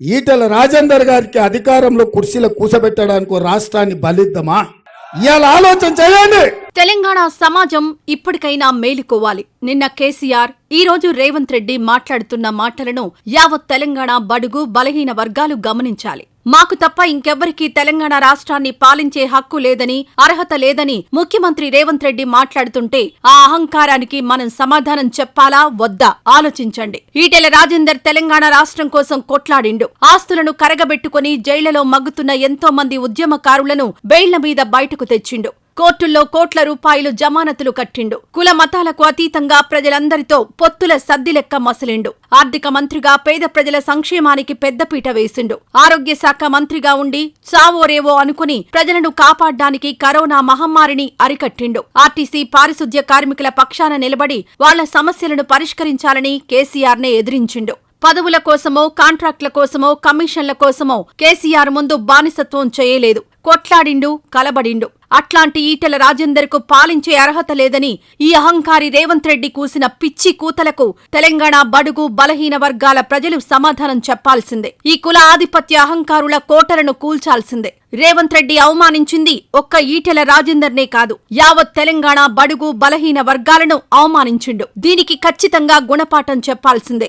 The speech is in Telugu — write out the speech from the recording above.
ఈటల రాజేందర్ గారికి అధికారంలో కుర్చీలో కూసబెట్టడానికి ఓ రాష్ట్రాన్ని బలిద్దామా? ఇవాళ ఆలోచన చేయండి. తెలంగాణ సమాజం ఇప్పటికైనా మేలుకోవాలి. నిన్న కేసీఆర్ ఈ రోజు రేవంత్ రెడ్డి మాట్లాడుతున్న మాటలను యావత్ తెలంగాణ బడుగు బలహీన వర్గాలు గమనించాలి. మాకు తప్ప ఇంకెవ్వరికీ తెలంగాణ రాష్ట్రాన్ని పాలించే హక్కు లేదని అర్హత లేదని ముఖ్యమంత్రి రేవంత్ రెడ్డి మాట్లాడుతుంటే ఆ అహంకారానికి మనం సమాధానం చెప్పాలా? వద్దా? ఆలోచించండి. ఈటెల రాజేందర్ తెలంగాణ రాష్ట్రం కోసం కొట్లాడిండు. ఆస్తులను కరగబెట్టుకుని జైళ్ళలో మగ్గుతున్న ఎంతో మంది ఉద్యమకారులను బెయిళ్ళ మీద బయటకు తెచ్చిండు. కోర్టుల్లో కోట్ల రూపాయలు జమానతులు కట్టిండు. కుల మతాలకు అతీతంగా ప్రజలందరితో పొత్తుల సద్ది లెక్క మసలిండు. ఆర్థిక మంత్రిగా పేద ప్రజల సంక్షేమానికి పెద్దపీట వేసిండు. ఆరోగ్య శాఖ మంత్రిగా ఉండి చావోరేవో అనుకుని ప్రజలను కాపాడ్డానికి కరోనా మహమ్మారిని అరికట్టిండు. ఆర్టీసీ పారిశుద్ధ్య కార్మికుల పక్షాన నిలబడి వాళ్ళ సమస్యలను పరిష్కరించాలని కేసీఆర్ నే ఎదిరించిండు. పదవుల కోసమో కాంట్రాక్ట్ల కోసమో కమిషన్ల కోసమో కేసీఆర్ ముందు బానిసత్వం చేయలేదు. కొట్లాడిండు కలబడిండు. అట్లాంటి ఈటెల రాజేందర్కు పాలించే అర్హత లేదని ఈ అహంకారి రేవంత్ రెడ్డి కూసిన పిచ్చి కూతలకు తెలంగాణ బడుగు బలహీన వర్గాల ప్రజలు సమాధానం చెప్పాల్సిందే. ఈ కుల ఆధిపత్య అహంకారుల కోటలను కూల్చాల్సిందే. రేవంత్ రెడ్డి అవమానించింది ఒక్క ఈటెల రాజేందర్నే కాదు యావత్ తెలంగాణ బడుగు బలహీన వర్గాలను అవమానించిండు. దీనికి ఖచ్చితంగా గుణపాఠం చెప్పాల్సిందే.